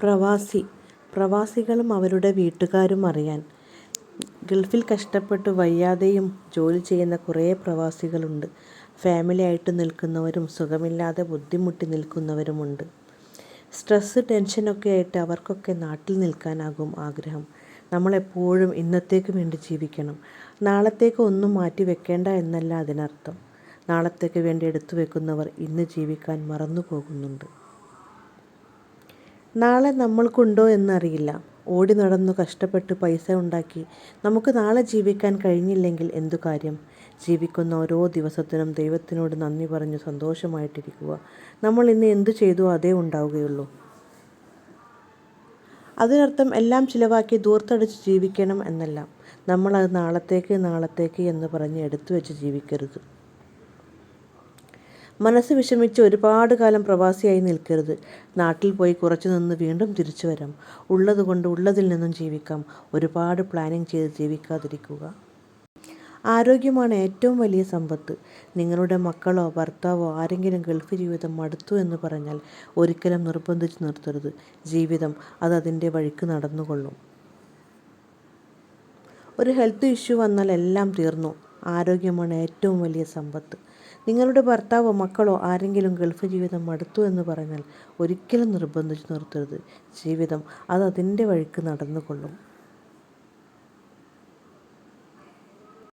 പ്രവാസി പ്രവാസികളും അവരുടെ വീട്ടുകാരും അറിയാൻ. ഗൾഫിൽ കഷ്ടപ്പെട്ട് വയ്യാതെയും ജോലി ചെയ്യുന്ന കുറേ പ്രവാസികളുണ്ട്. ഫാമിലി ആയിട്ട് നിൽക്കുന്നവരും സുഖമില്ലാതെ ബുദ്ധിമുട്ടി നിൽക്കുന്നവരുമുണ്ട്. സ്ട്രെസ്സ് ടെൻഷനൊക്കെ ആയിട്ട് അവർക്കൊക്കെ നാട്ടിൽ നിൽക്കാനാകും ആഗ്രഹം. നമ്മളെപ്പോഴും ഇന്നത്തേക്ക് വേണ്ടി ജീവിക്കണം. നാളത്തേക്ക് ഒന്നും മാറ്റി വെക്കേണ്ട എന്നല്ല അതിനർത്ഥം. നാളത്തേക്ക് വേണ്ടി എടുത്തു വെക്കുന്നവർ ഇന്ന് ജീവിക്കാൻ മറന്നു പോകുന്നുണ്ട് നാളെ നമ്മൾക്കുണ്ടോ എന്നറിയില്ല. ഓടി നടന്നു കഷ്ടപ്പെട്ട് പൈസ ഉണ്ടാക്കി. നമുക്ക് നാളെ ജീവിക്കാൻ കഴിഞ്ഞില്ലെങ്കിൽ എന്തു കാര്യം? ജീവിക്കുന്ന ഓരോ ദിവസത്തിനും ദൈവത്തിനോട് നന്ദി പറഞ്ഞ് സന്തോഷമായിട്ടിരിക്കുക. നമ്മൾ ഇന്ന് എന്തു ചെയ്തു അതേ ഉണ്ടാവുകയുള്ളൂ. അതിനർത്ഥം എല്ലാം ചിലവാക്കി ദൂർത്തടിച്ച് ജീവിക്കണം എന്നല്ല. നമ്മളത് നാളത്തേക്ക് നാളത്തേക്ക് എന്ന് പറഞ്ഞ് എടുത്തു വെച്ച് ജീവിക്കരുത്. മനസ്സ് വിഷമിച്ച് ഒരുപാട് കാലം പ്രവാസിയായി നിൽക്കരുത്. നാട്ടിൽ പോയി കുറച്ചു നിന്ന് വീണ്ടും തിരിച്ചു വരാം. ഉള്ളത് കൊണ്ട് ഉള്ളതിൽ നിന്നും ജീവിക്കാം. ഒരുപാട് പ്ലാനിങ് ചെയ്ത് ജീവിക്കാതിരിക്കുക. ആരോഗ്യമാണ് ഏറ്റവും വലിയ സമ്പത്ത്. നിങ്ങളുടെ മക്കളോ ഭർത്താവോ ആരെങ്കിലും ഗൾഫ് ജീവിതം മടുത്തു എന്ന് പറഞ്ഞാൽ ഒരിക്കലും നിർബന്ധിച്ച് നിർത്തരുത്. ജീവിതം അത് അതിന്റെ വഴിക്ക് നടന്നുകൊള്ളും. ഒരു ഹെൽത്ത് ഇഷ്യൂ വന്നാൽ എല്ലാം തീർന്നു. ആരോഗ്യമാണ് ഏറ്റവും വലിയ സമ്പത്ത്. നിങ്ങളുടെ ഭർത്താവോ മക്കളോ ആരെങ്കിലും ഗൾഫ് ജീവിതം മടുത്തു എന്ന് പറഞ്ഞാൽ ഒരിക്കലും നിർബന്ധിച്ച് നിർത്തരുത്. ജീവിതം അത് അതിന്റെ വഴിക്ക് നടന്നുകൊള്ളും.